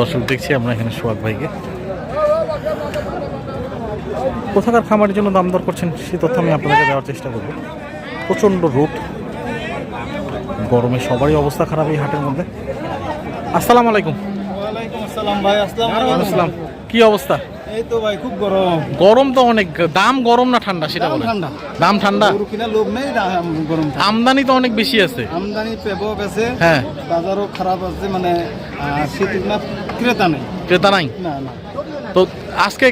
দর্শক দেখছি আমরা এখানে সোহাগ ভাইকে। কোথাকার খামারের জন্য দাম দর করছেন সে তথ্য আমি আপনাদেরকে দেওয়ার চেষ্টা করব। প্রচণ্ড রোদ গরমে সবারই অবস্থা খারাপ এই হাটের মধ্যে। আসসালামু আলাইকুম। আসসালাম ভাই আসসালাম। কি অবস্থা? এই তো ভাই খুব গরম। গরম তো অনেক দাম গরম না ঠান্ডা সেটা বলেন? ঠান্ডা। দাম ঠান্ডা? গরু কিনা লোক নেই দাম গরম আমদানি তো অনেক বেশি আছে। আমদানি পেবক আছে। হ্যাঁ। বাজারও খারাপ আছে মানে শীত না ক্রেতা নেই। ক্রেতা নাই? না না। তো আজকে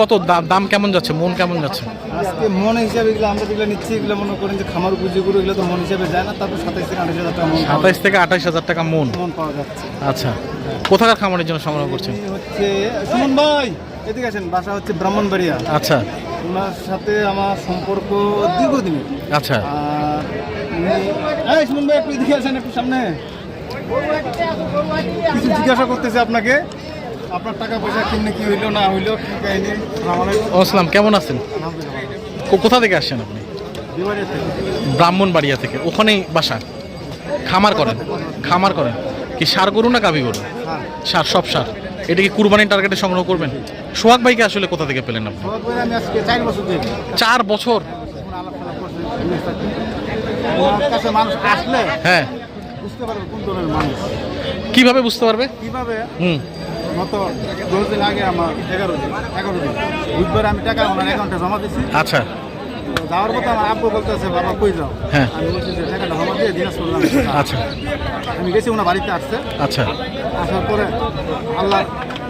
কত দাম কেমন যাচ্ছে? মন কেমন যাচ্ছে? আজকে মন হিসাবে এগুলো আমরা যেগুলো নিচ্ছি এগুলো মনে করেন যে খামার এগুলো তো মন হিসাবে যায় না তারপর সাতাইশ থেকে আঠাশ হাজার টাকা মন সাতাইশ থেকে হাজার টাকা মন? মন পাওয়া যাচ্ছে। আচ্ছা। কোথাকার খামারের জন্য সংগ্রহ করছেন? হচ্ছে সুমন ভাই। এদিকে আছেন বাসা হচ্ছে ব্রাহ্মণবাড়িয়া। আচ্ছা। ওনার সাথে আমার সম্পর্ক দীর্ঘদিনের আচ্ছা। আর সুমন ভাই একটু এদিকে আসেন একটু সামনে। কিছু জিজ্ঞাসা করতেছে আপনাকে। আপনার টাকা পয়সা কিনে কি হইল না হইল কি কাহিনী? আসসালামু কেমন আছেন। কোথা থেকে আসছেন আপনি। ব্রাহ্মণবাড়িয়া থেকে। ওখানেই বাসা? খামার করেন? খামার করেন? কি সার গরু না কাবি গরু। সার সব সার? এটা কি কুরবানির টার্গেটে সংগ্রহ করবেন? সোহাগ ভাইকে আসলে কোথা থেকে পেলেন আপনি? সবার আমি আজকে চার বছর হ্যাঁ। বুঝতে পারবে মানুষ। কীভাবে বুঝতে পারবে? কীভাবে? হুম। দশ দিন আগে আমার এগারো দিন এগারো দিন। বুধবার আমি টাকা ওনার অ্যাকাউন্টে জমা দিচ্ছি আচ্ছা। যাওয়ার কথা আমার আব্বু বলতেছে বাবা কই যাও? হ্যাঁ। আমি বলছি যে টাকাটা জমা দিয়ে দিনাজপুর। আচ্ছা। আমি গেছি ওনার বাড়িতে আসছে। আচ্ছা। আসার পরে আল্লাহ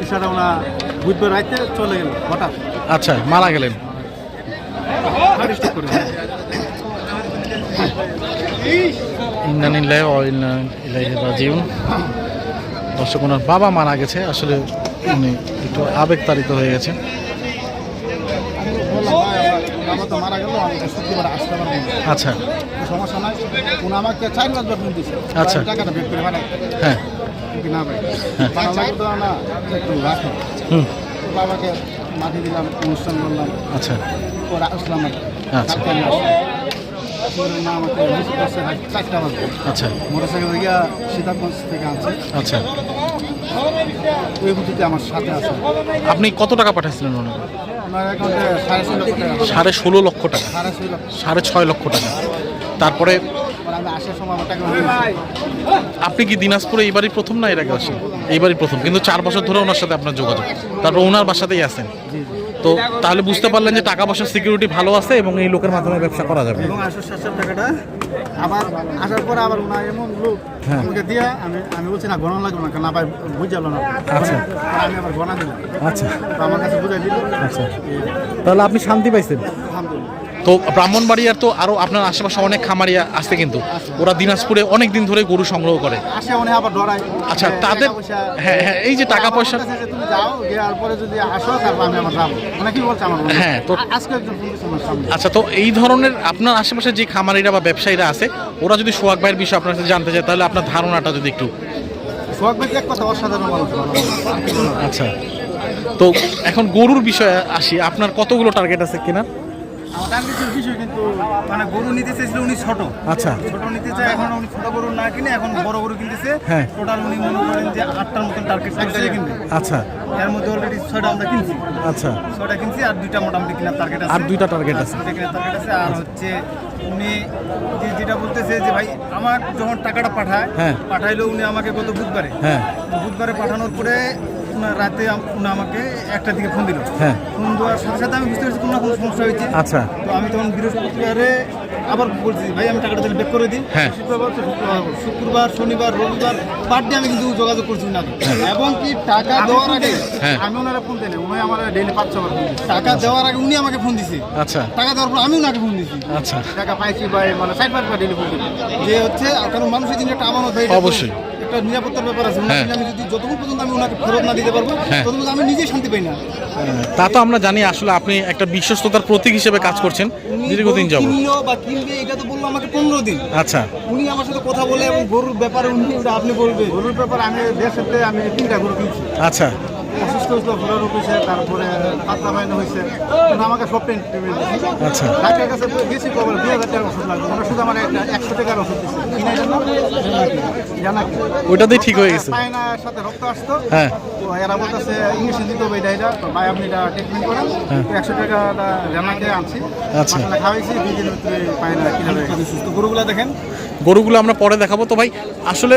ইশারা ওনা বুধবার রাইতে চলে গেল হঠাৎ। আচ্ছা মারা গেলেন। দর্শক ওনার বাবা মারা গেছে। আসলে উনি একটু আবেগতাড়িত হয়ে গেছেন। আচ্ছা। সমস্যা নাই। আমাকে চার বেতন আচ্ছা। টাকাটা বের করে হ্যাঁ। না ভাই? না একটু রাখো। বাবাকে মাটি দিলাম অনুষ্ঠান করলাম। আচ্ছা। আসলাম আচ্ছা। আচ্ছা। মোটরসাইকেল গিয়া সীতাগঞ্জ থেকে আনছে। আচ্ছা। ওই আমার সাথে আছে। আপনি কত টাকা পাঠাইছিলেন ওনাকে? সাড়ে ষোলো লক্ষ টাকা। সাড়ে ছয় লক্ষ টাকা। তারপরে আপনি কি দিনাজপুরে এইবারই প্রথম না এর আগে আসেন? এইবারই প্রথম কিন্তু চার বছর ধরে ওনার সাথে আপনার যোগাযোগ। তারপর ওনার বাসাতেই আছেন। তো তাহলে বুঝতে পারলেন যে টাকা পয়সার সিকিউরিটি ভালো আছে এবং এই লোকের মাধ্যমে ব্যবসা করা যাবে। এবং আসার টাকাটা আবার আসার পরে আবার ওনার এমন লোক হ্যাঁ। আমাকে দিয়া আমি আমি বলছি না গণনা লাগবে না কারণ আবার বুঝালো না। আচ্ছা। আমি আবার গণা দিলাম। আচ্ছা। তো আমার কাছে বুঝাই দিল। আচ্ছা। তাহলে আপনি শান্তি পাইছেন? তো ব্রাহ্মণবাড়িয়ার তো আরও আপনার আশেপাশে অনেক খামারি আছে কিন্তু। ওরা দিনাজপুরে অনেক দিন ধরে গরু সংগ্রহ করে। আচ্ছা তাদের হ্যাঁ হ্যাঁ এই যে টাকা পয়সা? হ্যাঁ, তো- আচ্ছা তো এই ধরনের আপনার আশেপাশে যে খামারিরা বা ব্যবসায়ীরা আছে ওরা যদি সোহাগ ভাইয়ের বিষয়ে আপনার কাছে জানতে চায় তাহলে আপনার ধারণাটা যদি একটু। আচ্ছা তো এখন গরুর বিষয়ে আসি। আপনার কতগুলো টার্গেট আছে কিনা? আমার টার্গেটের বিষয় কিন্তু মানে গরু নিতে চেয়েছিল উনি ছোট। আচ্ছা। ছোট নিতে চায় এখন উনি ছোট গরু না কিনে এখন বড় গরু কিনতেছে। হ্যাঁ। টোটাল উনি মনে করেন যে আটটার মতন টার্গেট করছে কিনবে। আচ্ছা। এর মধ্যে অলরেডি ছয়টা আমরা কিনছি। আচ্ছা। ছয়টা কিনছি আর দুইটা মোটামুটি কেনার টার্গেট আছে। আর দুইটা target আছে। দুইটা কেনার টার্গেট আছে আর হচ্ছে উনি যে যেটা বলতেছে যে ভাই আমার যখন টাকাটা পাঠায় হ্যাঁ। পাঠাইলো উনি আমাকে গত বুধবারে। হ্যাঁ। বুধবারে পাঠানোর পরে উনার রাতে উনি আমাকে একটা দিকে ফোন দিল। হ্যাঁ। ফোন দেওয়ার সাথে সাথে আমি বুঝতে পারছি কোনো না কোনো সমস্যা হয়েছে। আচ্ছা। তো আমি তখন বৃহস্পতিবারে আবার বলছি ভাই আমি টাকাটা তাহলে বেক করে দিই হ্যাঁ। শুক্রবার তো শুক্রবার শুক্রবার শনিবার রবিবার বার্থডে আমি কিন্তু যোগাযোগ করছি না। এবং কি টাকা দেওয়ার আগে হ্যাঁ। আমি ওনারা ফোন দেন উনি আমার ডেইলি পাঁচ ছবার টাকা দেওয়ার আগে উনি আমাকে ফোন দিছে। আচ্ছা। টাকা দেওয়ার পর আমি ওনাকে ফোন দিছি। আচ্ছা। টাকা পাইছি ভাই মানে সাইড পাঁচবার ডেলি ফোন দিছি। যে হচ্ছে কারণ মানুষের দিন একটা আমানত ভাই অবশ্যই। একটা নিরাপত্তার ব্যাপার আছে। হ্যাঁ। আমি যদি যতক্ষণ পর্যন্ত আমি ওনাকে ফেরত না দিতে পারব হ্যাঁ। ততক্ষণ আমি নিজেই শান্তি পাই না। তা তো আমরা জানি আসলে আপনি একটা বিশ্বস্ততার প্রতীক হিসেবে কাজ করছেন দীর্ঘদিন যাব কিনলো বা কিনবে এটা তো বলল আমাকে পনেরো দিন। আচ্ছা। উনি আমার সাথে কথা বলে এবং গরুর ব্যাপারে উনি ওটা আপনি বলবে গরুর ব্যাপারে আমি দেশেতে আমি তিনটা গরু কিনছি। আচ্ছা। অসুস্থ হয়েছিল ঘোরা রোগ তারপরে পাতলা বাইনা হয়েছে আমাকে সব পেমেন্ট আচ্ছা। ডাক্তারের কাছে গেছি খবর দুই হাজার টাকার ওষুধ লাগবে। শুধু আমার একটা একশো টাকার ওষুধ দিচ্ছে জানা ঠিক হয়ে গেছে। পায়নার সাথে রক্ত আসতো। হ্যাঁ। তো এরা বলতেছে ইংলিশে দিতে হবে এটা এটা ভাই আপনি এটা ট্রিটমেন্ট করেন। হ্যাঁ। তো একশো টাকা জানাকে আনছি। আচ্ছা। মাসালা খাওয়াইছি দুই দিনের ভিতরে পায়না কীভাবে সুস্থ? গরুগুলা দেখেন। গরুগুলো আমরা পরে দেখাবো। তো ভাই আসলে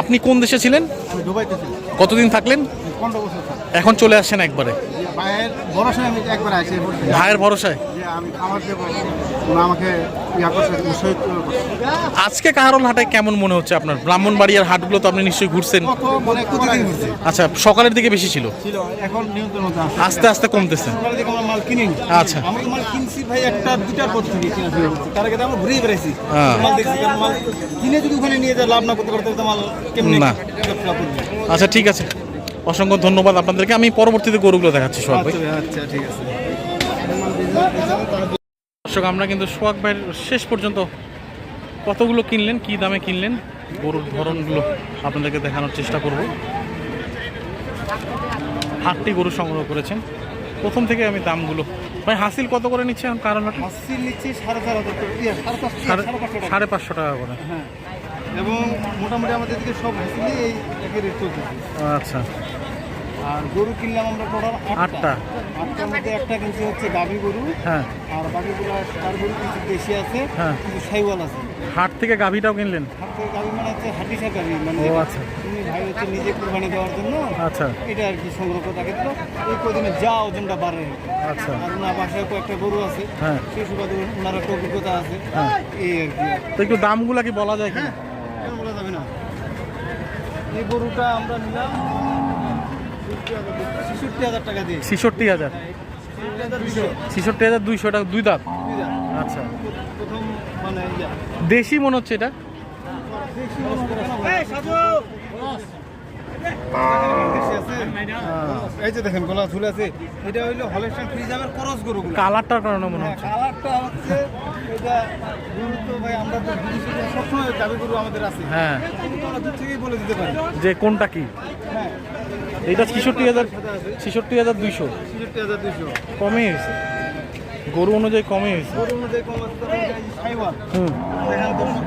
আপনি কোন দেশে ছিলেন? দুবাইতে কতদিন থাকলেন? এখন চলে আসছেন একবারে? ভাইয়ের ভরসায় আজকে কাহারল হাটে কেমন মনে হচ্ছে আপনার? ব্রাহ্মণবাড়িয়ার হাটগুলো তো আপনি নিশ্চয়ই ঘুরছেন। আচ্ছা সকালের দিকে বেশি ছিল? আস্তে আস্তে কমতেছে। আচ্ছা। ভাই একটা দুটার পর থেকে কিনা তার আগে আমরা ঘুরেই বেড়াইছি। হ্যাঁ। মাল দেখছি মাল কিনে যদি ওখানে নিয়ে যা লাভ না করতে পারতে মাল কেমনি। আচ্ছা ঠিক আছে। অসংখ্য ধন্যবাদ আপনাদেরকে। আমি পরবর্তীতে গরুগুলো দেখাচ্ছি সোহাগ ভাই আচ্ছা আচ্ছা ঠিক আছে। দর্শক আমরা কিন্তু সোহাগ ভাইয়ের শেষ পর্যন্ত কতগুলো কিনলেন কি দামে কিনলেন গরুর ধরনগুলো আপনাদেরকে দেখানোর চেষ্টা করব। আটটি গরু সংগ্রহ করেছেন। প্রথম থেকে আমি দামগুলো ভাই হাসিল কত করে নিচ্ছে কারণ নিচ্ছি সাড়ে চার হাজার সাড়ে পাঁচশো টাকা। করে। হ্যাঁ। এবং মোটামুটি আমাদের দিকে সব হাসিলি এই একই রেট চলতেছে। আচ্ছা। আর গরু কিনলাম আমরা টোটাল আটটা। আটটা। আটটার মধ্যে একটা কিনছি হচ্ছে গাভী গরু। হ্যাঁ। আর বাকিগুলো তার গরু কিছু দেশি আছে হ্যাঁ। কিছু সাইওয়াল আছে। হাট থেকে গাভীটাও কিনলেন? হাত থেকে গাভী মানে হচ্ছে হাটিসা গাভী মানে ও আচ্ছা। তুমি ভাই হচ্ছে নিজে কুরবানি দেওয়ার জন্য আচ্ছা। এটা আর কি সংগ্রহ করে থাকে তো এই কদিনে যা ওজনটা বাড়ে। আচ্ছা। আর ওনার বাসায় কয়েকটা গরু আছে। হ্যাঁ। সেই সুবাদে ওনার একটা অভিজ্ঞতা আছে। হ্যাঁ। এই আর কি। তো একটু দামগুলো কি বলা যায় কি হ্যাঁ বলা যাবে না। এই গরুটা আমরা নিলাম ছেষট্টি হাজার ছেষট্টি হাজার। দুইশো টাকা দুই দাঁত? আচ্ছা। মানে দেশি মনে হচ্ছে এটা? এই যে দেখেন গলা ঝুলে আছে। এটা হইল হলেস্টান ফ্রিজামের করস গরুগুলো কালারটার কারণে মনে হ্যাঁ, হচ্ছে। কালারটা হচ্ছে এটা গরু তো ভাই আমরা তো সবসময় দাবি গরু আমাদের আছে। হ্যাঁ। কিন্তু আমরা দূর থেকেই বলে দিতে পারি। যে কোনটা কি? হ্যাঁ। এইটা ছেষট্টি হাজার ছেষট্টি হাজার দুইশো। কমে হয়েছে। গরু অনুযায়ী কমে হয়েছে হুম।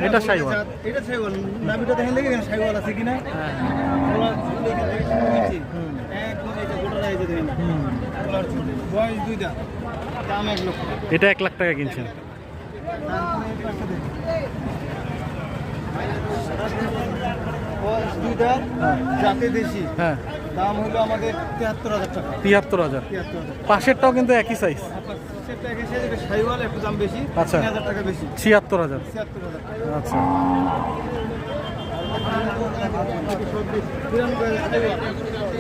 এটা সাইওয়াল। এটা সাইওয়াল। নাবিটা দেখেন দেখে এখানে সাইওয়াল আছে কিনা? হ্যাঁ। এটা এক লাখ টাকা কিনছেন। তারপরে দুইটা জাতে দেশি। হ্যাঁ। দাম হলো আমাদের তিয়াত্তর হাজার টাকা। তিয়াত্তর হাজার। পাশেরটাও কিন্তু একই সাইজ আপনার সেটা একে সে যাবে সাইওয়াল একটু দাম বেশি। আচ্ছা। ছিয়াত্তর হাজার। আচ্ছা।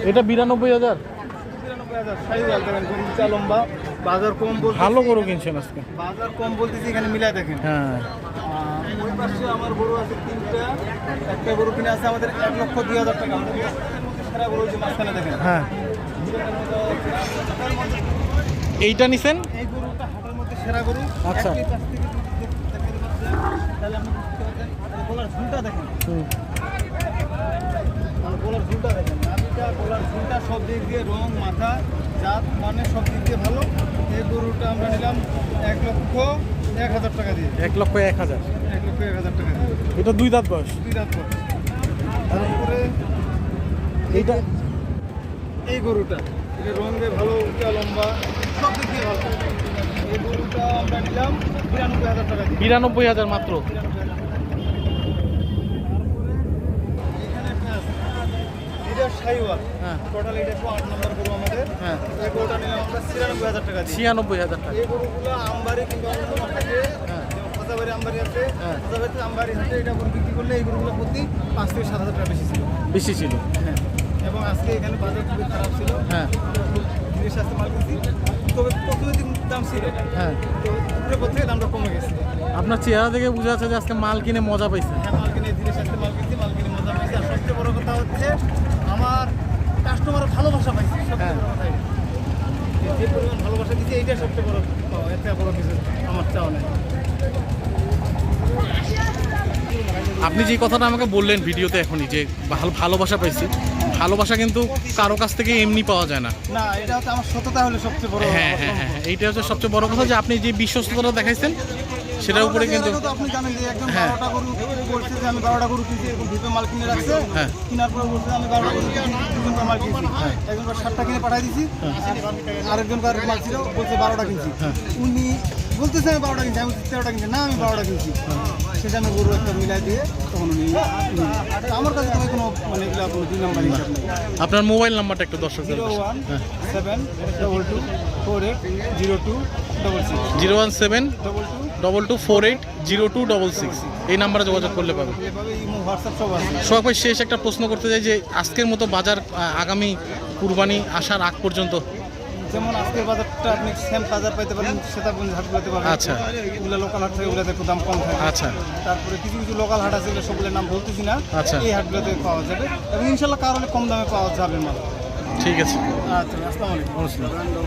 এটা বিরানব্বই হাজার। বিরানব্বই হাজার। লম্বা। বাজার কম বলতে ভালো গরু কিনছেন আজকে। বাজার কম বলতেছি এখানে মিলাই দেখেন। হ্যাঁ। ওই পাশে আমার গরু আছে তিনটা একটা গরু কিনে আছে আমাদের এক লক্ষ দুই হাজার টাকা। সেরা গরু যে মাঝখানে দেখেন। হ্যাঁ। এইটা নিছেন? এই গরুটা হাটের মধ্যে সেরা গরু। আচ্ছা। তাহলে আপনি বুঝতে পারছেন গলার ঝুলটা দেখেন। গলার ঝুলটা দেখেন। গলার সব দিক দিয়ে রং মাথা জাত মানে সব দিক দিয়ে ভালো। এই গরুটা আমরা নিলাম এক লক্ষ এক হাজার টাকা দিয়ে। এক লক্ষ এক হাজার। এক লক্ষ এক হাজার টাকা দিয়ে। এটা দুই দাঁত বয়স? দুই রাত পর তারপরে এইটা এই গরুটা এটা রঙে ভালো উঁচা লম্বা সব দিক দিয়ে ভালো। এই গরুটা আমরা নিলাম বিরানব্বই হাজার টাকা দিয়ে। বিরানব্বই হাজার মাত্র এখানে একটা আছে এটা হ্যাঁ। টোটাল এটা আট নম্বর গরু আমাদের। হ্যাঁ। এই গরুটা নিলাম আমরা ছিয়ানব্বই হাজার টাকা ছিয়ানব্বই হাজার টাকা। এই গরুগুলো আমবাড়ি কিংবা অন্য হাটে হ্যাঁ। আমবাড়ি আছে হ্যাঁ। খাতাবাড়িতে আমবাড়ি হাটে এটা গরু বিক্রি করলে এই গরুগুলো প্রতি পাঁচ থেকে সাত হাজার টাকা বেশি ছিল। বেশি ছিল। হ্যাঁ। এবং আজকে এখানে বাজার খুবই খারাপ ছিল। হ্যাঁ। তবে দাম ছিল। হ্যাঁ। তো উপরে পর থেকে দামটা কমে গেছে। আপনার চেহারা দেখে বোঝা যাচ্ছে যে আজকে মাল কিনে মজা পাইছে। হ্যাঁ মাল কিনে ধীরে স্বাস্থ্য মাল কিনছি মাল কিনে মজা পাইছি আর সবচেয়ে বড় কথা হচ্ছে আমার কাস্টমার ভালোবাসা পাইছি সবচেয়ে হ্যাঁ। বড় কথা এটা। যে পরিমাণ ভালোবাসা দিচ্ছে এইটা সবচেয়ে বড় এতে বড় কিছু আমার চাও নেই। আপনি যে কথাটা আমাকে বললেন ভিডিওতে এখনই, যে ভালো ভালোবাসা পাইছি ভালোবাসা কিন্তু কারও কাছ থেকে এমনি পাওয়া যায় না না এটা হচ্ছে আমার সততা হলে সবচেয়ে বড় হ্যাঁ হ্যাঁ হ্যাঁ এইটা হচ্ছে সবচেয়ে বড় কথা যে আপনি যে বিশ্বস্ততা দেখাইছেন সেটার উপরে কিন্তু আপনি জানেন যে একজন হ্যাঁ। গরু বলছে যে আমি বারোটা গরু কিনছি এরকম ভিপে মাল কিনে রাখছে হ্যাঁ। কেনার পরে বলছে আমি গরু কিনছি মাল কিনছি হ্যাঁ। একজনকার সাতটা কিনে পাঠাই দিছি আরেকজনকার মাল ছিল বলছে কিনছি হ্যাঁ। উনি বলতেছে আমি বারোটা কিনছি আমি তেরোটা কিনছি না আমি বারোটা কিনছি। সেটা আমি গরু একটা মিলাই দিয়ে তখন উনি আমার কাছে তো কোনো মানে এগুলো কোনো দুই নাম্বার হিসাব নেই। আপনার মোবাইল নাম্বারটা একটু দর্শকদের জিরো ওয়ান হ্যাঁ। Seven double two four eight zero two double six. Zero one seven double two double two four eight zero two double six. এই নাম্বারে যোগাযোগ করলে পাবে সোহাগ ভাই শেষ একটা প্রশ্ন করতে চাই যে আজকের মতো বাজার আগামী কুরবানি আসার আগ পর্যন্ত যেমন আজকের বাজারটা আপনি সেম বাজার পাইতে পারেন সেতাবগঞ্জ হাট পারেন আচ্ছা। ওগুলো লোকাল হাট থেকে ওগুলোতে একটু দাম কম থাকে। আচ্ছা। তারপরে কিছু কিছু লোকাল হাট আছে সবগুলোর নাম বলতেছি না আচ্ছা। এই হাটগুলোতে পাওয়া যাবে। এবং ইনশাল্লাহ কারণে কম দামে পাওয়া যাবে মাল। ঠিক আছে। আচ্ছা আসসালামু আলাইকুম।